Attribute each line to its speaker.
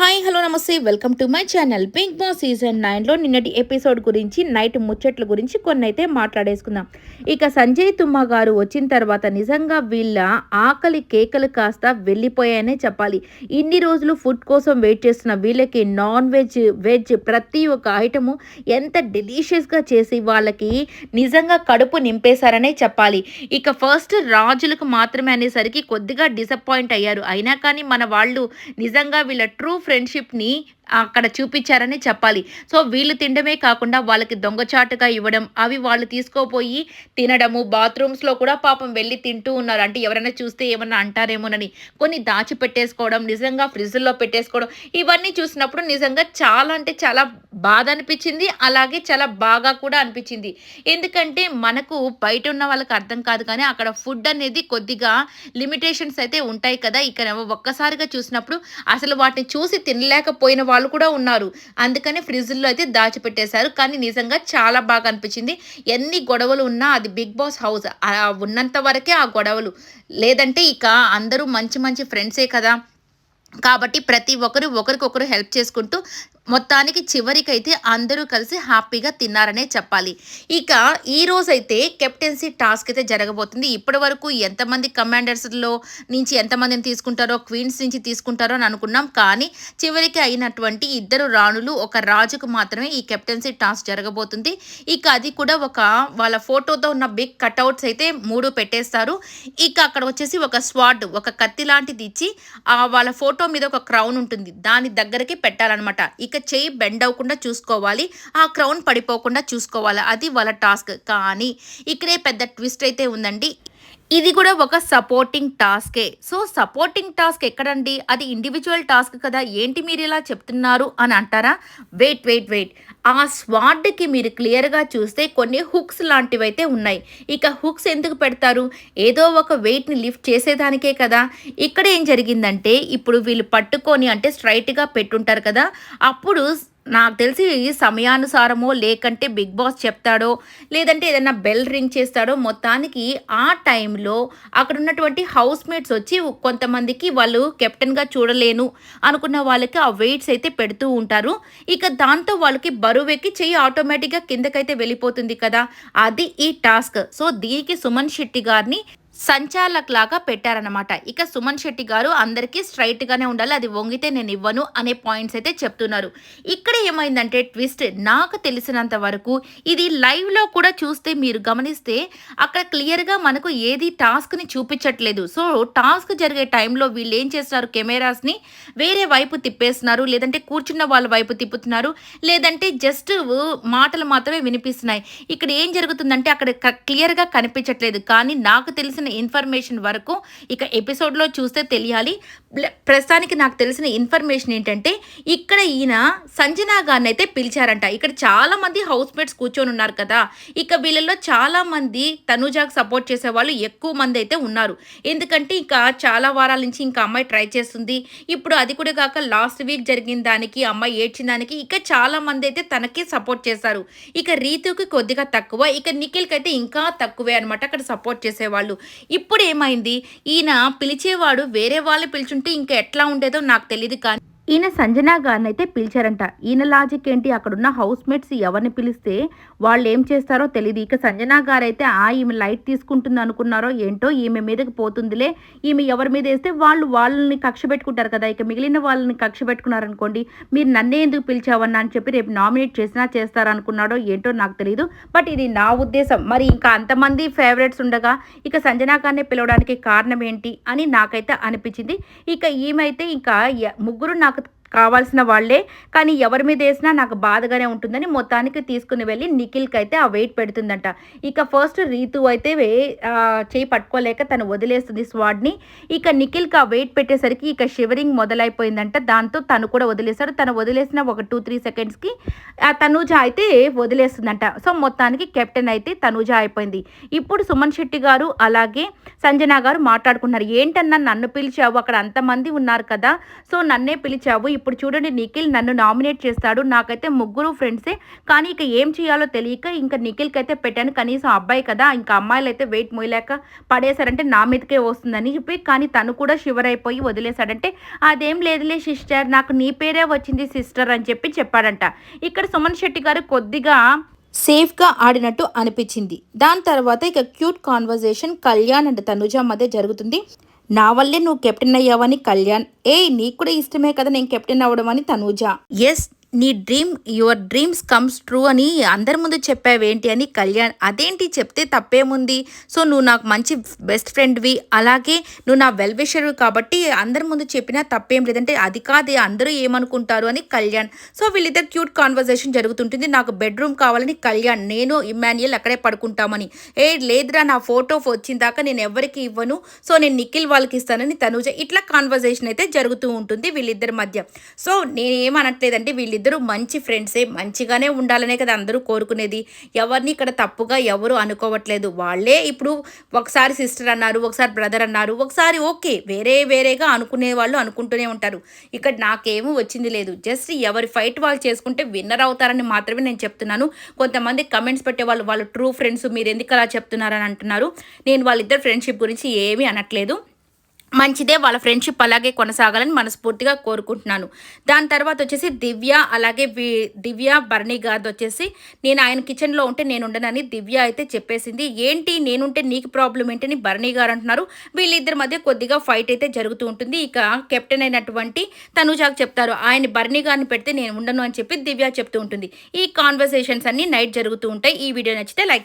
Speaker 1: Hi hello namaste. Welcome to my channel Bigg Boss season నైన్లో నిన్నటి episode గురించి night ముచ్చట్ల గురించి కొన్ని అయితే మాట్లాడేసుకుందాం. ఇక సంజయ్ తుమ్మ గారు వచ్చిన తర్వాత నిజంగా వీళ్ళ ఆకలి కేకలు కాస్త వెళ్ళిపోయాయనే చెప్పాలి. ఇన్ని రోజులు ఫుడ్ కోసం వెయిట్ చేస్తున్న వీళ్ళకి నాన్ వెజ్ వెజ్ ప్రతి ఒక్క ఐటము ఎంత డెలీషియస్గా చేసి వాళ్ళకి నిజంగా కడుపు నింపేశారనే చెప్పాలి. ఇక ఫస్ట్ రాజులకు మాత్రమే అనేసరికి కొద్దిగా డిసప్పాయింట్ అయ్యారు. అయినా కానీ మన వాళ్ళు నిజంగా వీళ్ళ ట్రూ ఫ్రెండ్షిప్ని అక్కడ చూపించారని చెప్పాలి. సో వీళ్ళు తినడమే కాకుండా వాళ్ళకి దొంగచాటుగా ఇవ్వడం అవి వాళ్ళు తీసుకోపోయి తినడము బాత్రూమ్స్లో కూడా పాపం వెళ్ళి తింటూ ఉన్నారు. అంటే ఎవరైనా చూస్తే ఏమన్నా అంటారేమోనని. కొన్ని దాచిపెట్టేసుకోవడం నిజంగా ఫ్రిడ్జ్లో పెట్టేసుకోవడం ఇవన్నీ చూసినప్పుడు నిజంగా చాలా అంటే చాలా బాధ అనిపించింది. అలాగే చాలా బాగా కూడా అనిపించింది. ఎందుకంటే మనకు బయట ఉన్న వాళ్ళకి అర్థం కాదు కానీ అక్కడ ఫుడ్ అనేది కొద్దిగా లిమిటేషన్స్ అయితే ఉంటాయి కదా. ఇక్కడ ఒక్కసారిగా చూసినప్పుడు అసలు వాటిని చూసి తినలేకపోయిన వాళ్ళు కూడా ఉన్నారు. అందుకని ఫ్రిడ్జ్లో అయితే దాచిపెట్టేశారు. కానీ నిజంగా చాలా బాగా అనిపించింది. ఎన్ని గొడవలు ఉన్నా అది బిగ్ బాస్ హౌస్. ఉన్నంత వరకే ఆ గొడవలు. లేదంటే ఇక అందరూ మంచి మంచి ఫ్రెండ్సే కదా. కాబట్టి ప్రతి ఒక్కరు ఒకరికొకరు హెల్ప్ చేసుకుంటూ మొత్తానికి చివరికైతే అందరూ కలిసి హ్యాపీగా తిన్నారనే చెప్పాలి. ఇక ఈ రోజైతే కెప్టెన్సీ టాస్క్ అయితే జరగబోతుంది. ఇప్పటి వరకు ఎంతమంది కమాండర్స్లో నుంచి ఎంతమందిని తీసుకుంటారో క్వీన్స్ నుంచి తీసుకుంటారో అని అనుకున్నాం. కానీ చివరికి అయినటువంటి ఇద్దరు రాణులు ఒక రాజుకు మాత్రమే ఈ కెప్టెన్సీ టాస్క్ జరగబోతుంది. ఇక అది కూడా ఒక వాళ్ళ ఫోటోతో ఉన్న బిగ్ కట్అవుట్స్ అయితే మూడు పెట్టేస్తారు. ఇక అక్కడ వచ్చేసి ఒక స్వాడ్ ఒక కత్తి లాంటిది ఇచ్చి ఆ వాళ్ళ ఫోటో మీద ఒక క్రౌన్ ఉంటుంది. దాని దగ్గరికి పెట్టాలన్నమాట. ఇక చేయి బెండ్ అవ్వకుండా చూసుకోవాలి ఆ క్రౌన్ పడిపోకుండా చూసుకోవాలి. అది వాళ్ళ టాస్క్. కానీ ఇక్కడే పెద్ద ట్విస్ట్ అయితే ఉందండి. ఇది కూడా ఒక సపోర్టింగ్ టాస్కే సో సపోర్టింగ్ టాస్క్ ఎక్కడండి? అది ఇండివిజువల్ టాస్క్ కదా. ఏంటి మీరు ఇలా చెప్తున్నారు అని అంటారా? వెయిట్ వెయిట్ వెయిట్ ఆ స్వాడ్కి మీరు క్లియర్గా చూస్తే కొన్ని హుక్స్ లాంటివి అయితే ఉన్నాయి. ఇక హుక్స్ ఎందుకు పెడతారు? ఏదో ఒక వెయిట్ని లిఫ్ట్ చేసేదానికే కదా. ఇక్కడ ఏం జరిగిందంటే ఇప్పుడు వీళ్ళు పట్టుకొని అంటే స్ట్రైట్గా పెట్టుంటారు కదా. అప్పుడు నాకు తెలిసి సమయానుసారమో లేకంటే బిగ్ బాస్ చెప్తాడో లేదంటే ఏదైనా బెల్ రింగ్ చేస్తాడో మొత్తానికి ఆ టైంలో అక్కడ ఉన్నటువంటి హౌస్ మేట్స్ వచ్చి కొంతమందికి వాళ్ళు కెప్టెన్గా చూడలేను అనుకున్న వాళ్ళకి ఆ వెయిట్స్ అయితే పెడుతూ ఉంటారు. ఇక దాంతో వాళ్ళకి బరువు ఎక్కి చెయ్యి ఆటోమేటిక్గా కిందకైతే వెళ్ళిపోతుంది కదా. అది ఈ టాస్క్. సో దీనికి సుమన్ శెట్టి గారిని లాగా పెట్టారనమాట ఇక సుమన్ శెట్టి గారు అందరికీ స్ట్రైట్గానే ఉండాలి అది వంగితే నేను ఇవ్వను అనే పాయింట్స్ అయితే చెప్తున్నారు. ఇక్కడ ఏమైందంటే ట్విస్ట్ నాకు తెలిసినంత వరకు ఇది లైవ్లో కూడా చూస్తే మీరు గమనిస్తే అక్కడ క్లియర్గా మనకు ఏది టాస్క్ని చూపించట్లేదు. సో టాస్క్ జరిగే టైంలో వీళ్ళు ఏం చేస్తున్నారు? కెమెరాస్ని వేరే వైపు తిప్పేస్తున్నారు లేదంటే కూర్చున్న వాళ్ళ వైపు తిప్పుతున్నారు లేదంటే జస్ట్ మాటలు మాత్రమే వినిపిస్తున్నాయి. ఇక్కడ ఏం జరుగుతుందంటే అక్కడ క్లియర్గా కనిపించట్లేదు. కానీ నాకు తెలిసిన ఇన్ఫర్మేషన్ వరకు ఇక ఎపిసోడ్లో చూస్తే తెలియాలి. ప్రస్తుతానికి నాకు తెలిసిన ఇన్ఫర్మేషన్ ఏంటంటే ఇక్కడ ఈయన సంజనా గారిని అయితే పిలిచారంట. ఇక్కడ చాలా మంది హౌస్ మేట్స్ కూర్చొని ఉన్నారు కదా. ఇక వీళ్ళల్లో చాలామంది తనుజాకు సపోర్ట్ చేసే వాళ్ళు ఎక్కువ మంది అయితే ఉన్నారు. ఎందుకంటే ఇంకా చాలా వారాల నుంచి ఇంకా అమ్మాయి ట్రై చేస్తుంది. ఇప్పుడు అది కూడా కాక లాస్ట్ వీక్ జరిగిన దానికి అమ్మాయి ఏడ్చిన దానికి ఇక చాలా మంది అయితే తనకి సపోర్ట్ చేశారు. ఇక రీతుకి కొద్దిగా తక్కువ. ఇక నిఖిల్కి అయితే ఇంకా తక్కువే అనమాట అక్కడ సపోర్ట్ చేసేవాళ్ళు. ఇప్పుడు ఏమైంది ఈయన పిలిచేవాడు వేరే వాళ్ళు పిలిచుంటే ఇంకా ఎట్లా ఉండేదో నాకు తెలియదు కానీ ఈయన సంజనా గారిని అయితే పిలిచారంట. ఈయన లాజిక్ ఏంటి? అక్కడున్న హౌస్ మేట్స్ ఎవరిని పిలిస్తే వాళ్ళు ఏం చేస్తారో తెలియదు ఇక సంజనా గారు అయితే ఆ ఈమె లైట్ తీసుకుంటుంది అనుకున్నారో ఏంటో ఈమె మీదకి పోతుందిలే. ఈమె ఎవరి మీద వేస్తే వాళ్ళు వాళ్ళని కక్ష పెట్టుకుంటారు కదా. ఇక మిగిలిన వాళ్ళని కక్ష పెట్టుకున్నారనుకోండి మీరు నన్నే ఎందుకు పిలిచావన్నా అని చెప్పి రేపు నామినేట్ చేసినా చేస్తారనుకున్నాడో ఏంటో నాకు తెలియదు బట్ ఇది నా ఉద్దేశం. మరి ఇంకా అంతమంది ఫేవరెట్స్ ఉండగా ఇక సంజనా గారిని పిలవడానికి కారణం ఏంటి? అని నాకైతే అనిపించింది. ఇక ఈమె అయితే ఇంకా ముగ్గురు నాకు కావాల్సిన వాళ్ళే. కానీ ఎవరి మీద వేసినా నాకు బాధగానే ఉంటుందని మొత్తానికి తీసుకుని వెళ్ళి నిఖిల్కి అయితే ఆ వెయిట్ పెడుతుందంట. ఇక ఫస్ట్ రీతు అయితే చేయి పట్టుకోలేక తను వదిలేస్తుంది స్వాడ్ని. ఇక నిఖిల్కి ఆ వెయిట్ పెట్టేసరికి ఇక షివరింగ్ మొదలైపోయిందంట. దాంతో తను కూడా వదిలేశాడు తను వదిలేసిన ఒక టూ త్రీ సెకండ్స్కి ఆ తనూజ అయితే వదిలేస్తుందంట. సో మొత్తానికి కెప్టెన్ అయితే తనూజ అయిపోయింది. ఇప్పుడు సుమన్ శెట్టి గారు అలాగే సంజన గారు మాట్లాడుకున్నారు ఏంటన్నా నన్ను పిలిచావు? అక్కడ అంతమంది ఉన్నారు కదా. సో నన్నే పిలిచావు. ఇప్పుడు చూడండి నిఖిల్ నన్ను నామినేట్ చేస్తాడు. నాకైతే ముగ్గురు ఫ్రెండ్సే. కానీ ఇక ఏం చేయాలో తెలియక ఇంకా నిఖిల్కి అయితే పెట్టాను. కనీసం అబ్బాయి కదా ఇంకా అమ్మాయిలు అయితే వెయిట్ మోయలేక పడేశారంటే నా మీదకే వస్తుందని చెప్పి కానీ తను కూడా షివర్ అయిపోయి వదిలేశాడంటే అదేం లేదులే సిస్టర్ నాకు నీ పేరే వచ్చింది సిస్టర్ అని చెప్పి చెప్పాడంట. ఇక్కడ సుమన్ శెట్టి గారు కొద్దిగా సేఫ్గా ఆడినట్టు అనిపించింది. దాని తర్వాత ఇక cute conversation Kalyan and Tanuja మధ్య జరుగుతుంది. నా వల్లే నువ్వు కెప్టెన్ అయ్యావని కళ్యాణ్. ఏ నీకు కూడా ఇష్టమే కదా నేను కెప్టెన్ అవ్వడం అని తనూజ. ఎస్ నీ dream your dreams comes true అని అందరి ముందు చెప్పావేంటి అని కళ్యాణ్ అదేంటి చెప్తే తప్పేముంది? సో నువ్వు నాకు మంచి బెస్ట్ ఫ్రెండ్వి అలాగే నువ్వు నా వెల్ కాబట్టి అందరి ముందు చెప్పినా తప్పేం లేదంటే అది కాదు అందరూ ఏమనుకుంటారు అని కళ్యాణ్. సో వీళ్ళిద్దరు క్యూట్ కాన్వర్జేషన్ జరుగుతుంటుంది. నాకు బెడ్రూమ్ కావాలని కళ్యాణ్ నేను ఇమాన్యుయల్ అక్కడే పడుకుంటామని. ఏ లేదురా నా ఫోటో వచ్చిన దాకా నేను ఎవరికి ఇవ్వను. సో నేను నిఖిల్ వాళ్ళకి ఇస్తానని తనుజ ఇట్లా కాన్వర్జేషన్ అయితే జరుగుతూ ఉంటుంది వీళ్ళిద్దరి మధ్య. సో నేను ఏమనట్లేదంటే వీళ్ళిద్దరూ మంచి ఫ్రెండ్సే మంచిగానే ఉండాలనే కదా అందరూ కోరుకునేది. ఎవరిని ఇక్కడ తప్పుగా ఎవరు అనుకోవట్లేదు. వాళ్ళే ఇప్పుడు ఒకసారి సిస్టర్ అన్నారు ఒకసారి బ్రదర్ అన్నారు ఒకసారి ఓకే వేరే వేరేగా అనుకునే వాళ్ళు అనుకుంటూనే ఉంటారు. ఇక్కడ నాకేమీ వచ్చింది లేదు. జస్ట్ ఎవరి ఫైట్ వాళ్ళు చేసుకుంటే విన్నర్ అవుతారని మాత్రమే నేను చెప్తున్నాను. కొంతమంది కమెంట్స్ పెట్టే వాళ్ళు వాళ్ళు ట్రూ ఫ్రెండ్స్ మీరు ఎందుకు అలా చెప్తున్నారని అంటున్నారు. నేను వాళ్ళిద్దరు ఫ్రెండ్షిప్ గురించి ఏమీ అనట్లేదు. మంచిదే వాళ్ళ ఫ్రెండ్షిప్ అలాగే కొనసాగాలని మనస్ఫూర్తిగా కోరుకుంటున్నాను. దాని తర్వాత వచ్చేసి దివ్య అలాగే వి- దివ్య భరణి గారిది వచ్చేసి నేను ఆయన కిచెన్లో ఉంటే నేను ఉండనని దివ్య అయితే చెప్పేసింది. ఏంటి నేనుంటే నీకు ప్రాబ్లం ఏంటని భరణి గారు అంటున్నారు. వీళ్ళిద్దరి మధ్య కొద్దిగా ఫైట్ అయితే జరుగుతూ ఉంటుంది. ఇక కెప్టెన్ అయినటువంటి తనుజాకు చెప్తారు ఆయన భరణి గారిని పెడితే నేను ఉండను అని చెప్పి దివ్య చెప్తూ ఉంటుంది. ఈ కాన్వర్సేషన్స్ అన్ని నైట్ జరుగుతూ ఉంటాయి. ఈ వీడియో నచ్చితే లైక్